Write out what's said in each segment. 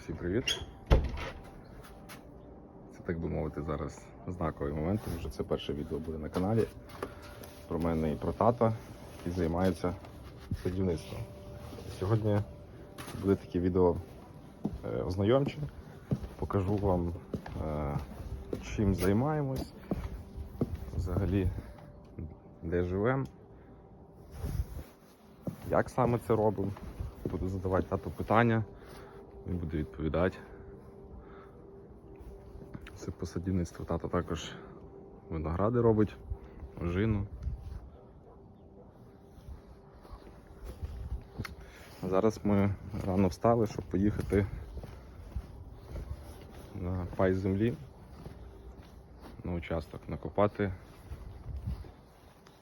всім привіт. Це так би мовити зараз знаковий момент, тому що це перше відео буде на каналі про мене і про тата, який займається садівництвом. Сьогодні буде таке відео е, ознайомче. Покажу вам, е, чим займаємось, взагалі, де живемо, як саме це робимо. Буду задавати тату питання, він буде відповідати. Це по садівництву. Тато також виногради робить, ожину. Зараз ми рано встали, щоб поїхати на пай землі, на участок, накопати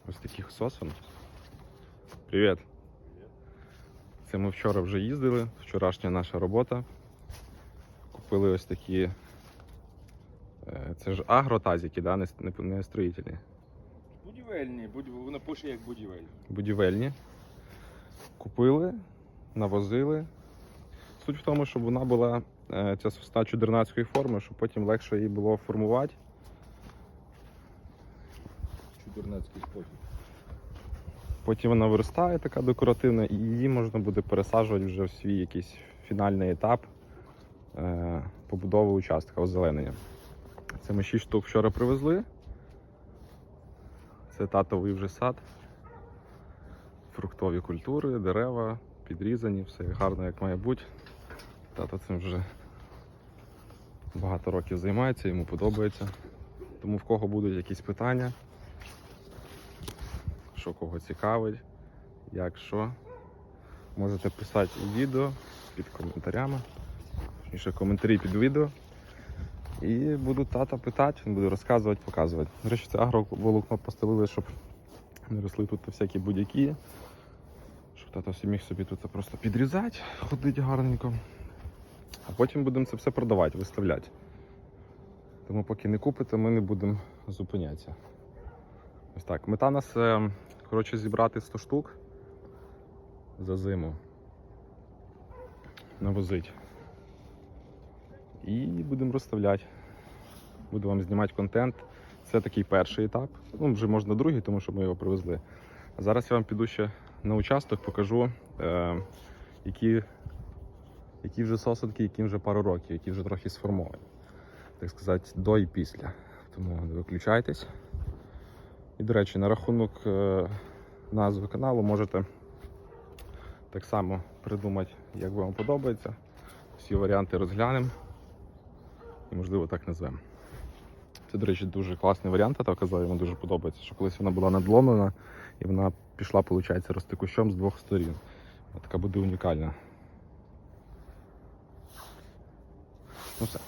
ось таких сосон. Привіт! Це ми вчора вже їздили, вчорашня наша робота. Купили ось такі. е, Це ж агротазики, да? не, не, не строїтельні. Будівельні, воно пише як будівельні. Будівельні. Купили, навозили. Суть в тому, щоб вона була е, ця сосна чудернацької форми, щоб потім легше її було формувати. Чудернацький спосіб. Потім вона виростає така декоративна, і її можна буде пересаджувати вже в свій якийсь фінальний етап е, побудови участка, озеленення. Це ми 6 штук вчора привезли. Це татовий вже сад. Фруктові культури, дерева, підрізані, все гарно як має бути. Тато цим вже багато років займається, йому подобається. Тому в кого будуть якісь питання, що кого цікавить, як що. Можете писати відео під коментарями. Точніше, коментарі під відео. І буду тата питати, буде розказувати, показувати. До речі, це агроволокно постелили, щоб не росли тут всякі будь-які. Щоб тато всі міг собі тут просто підрізати, ходить гарненько. А потім будемо це все продавати, виставляти. Тому поки не купите, ми не будемо зупинятися. Ось так. Мета нас е, коротше, зібрати 100 штук за зиму. Навозить. І будемо розставляти. Буду вам знімати контент. Це такий перший етап. Ну, вже можна другий, тому що ми його привезли. А зараз я вам піду ще на участок, покажу, е, які, які вже сосадки, яким вже пару років, які вже трохи сформовані. Так сказати, до і після. Тому не виключайтесь. І, до речі, на рахунок е, назви каналу можете так само придумати, як вам подобається. Всі варіанти розглянемо і, можливо, так назвемо. Це, до речі, дуже класний варіант, я так казав, йому дуже подобається, що колись вона була надломлена і вона пішла, виходить, рости кущом з двох сторін. Вона така буде унікальна. Ну все.